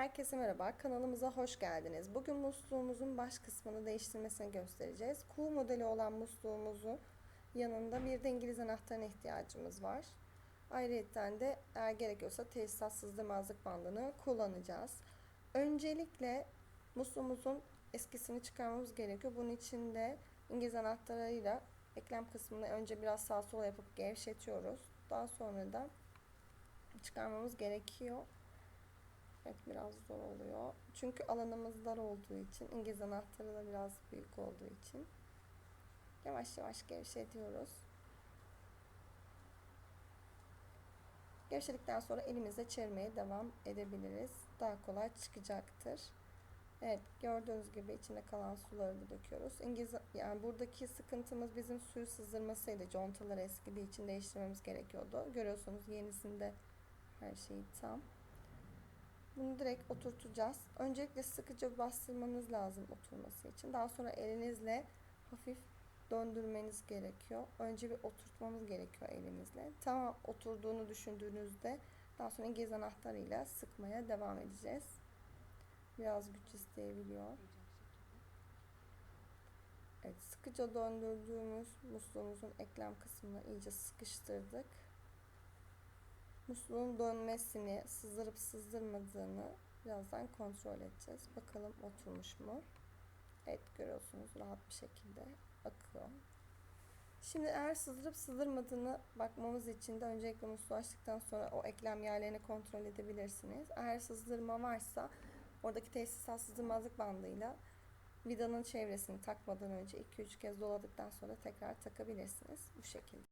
Herkese merhaba, kanalımıza hoş geldiniz. Bugün musluğumuzun baş kısmını değiştirmesini göstereceğiz. Kuğu modeli olan musluğumuzun yanında bir de İngiliz anahtarına ihtiyacımız var. Ayrıca de eğer gerekiyorsa tesisat sızdırmazlık bandını kullanacağız. Öncelikle musluğumuzun eskisini çıkarmamız gerekiyor. Bunun için de İngiliz anahtarıyla eklem kısmını önce biraz sağ sola yapıp gevşetiyoruz. Daha sonra da çıkarmamız gerekiyor. Evet biraz zor oluyor. Çünkü alanımız dar olduğu için, İngiliz anahtarı da biraz büyük olduğu için yavaş yavaş gevşetiyoruz. Gevşedikten sonra elimizle çevirmeye devam edebiliriz. Daha kolay çıkacaktır. Evet gördüğünüz gibi içinde kalan suları da döküyoruz. İngiliz yani buradaki sıkıntımız bizim suyu sızdırmasıydı. Contalar eskidiği için değiştirmemiz gerekiyordu. Görüyorsunuz yenisinde her şey tam. Bunu direkt oturtacağız. Öncelikle sıkıca bastırmanız lazım oturması için. Daha sonra elinizle hafif döndürmeniz gerekiyor. Önce bir oturtmamız gerekiyor elimizle. Tamam oturduğunu düşündüğünüzde daha sonra İngiliz anahtarıyla sıkmaya devam edeceğiz. Biraz güç isteyebiliyor. Evet, sıkıca döndürdüğümüz musluğumuzun eklem kısmını iyice sıkıştırdık musluğun dönmesini, sızdırıp sızdırmadığını birazdan kontrol edeceğiz. Bakalım oturmuş mu? Evet görüyorsunuz rahat bir şekilde akıyor. Şimdi eğer sızdırıp sızdırmadığını bakmamız için de öncelikle musluğu açtıktan sonra o eklem yerlerini kontrol edebilirsiniz. Eğer sızdırma varsa oradaki tesisat sızdırmazlık bandıyla vidanın çevresini takmadan önce 2-3 kez doladıktan sonra tekrar takabilirsiniz. Bu şekilde.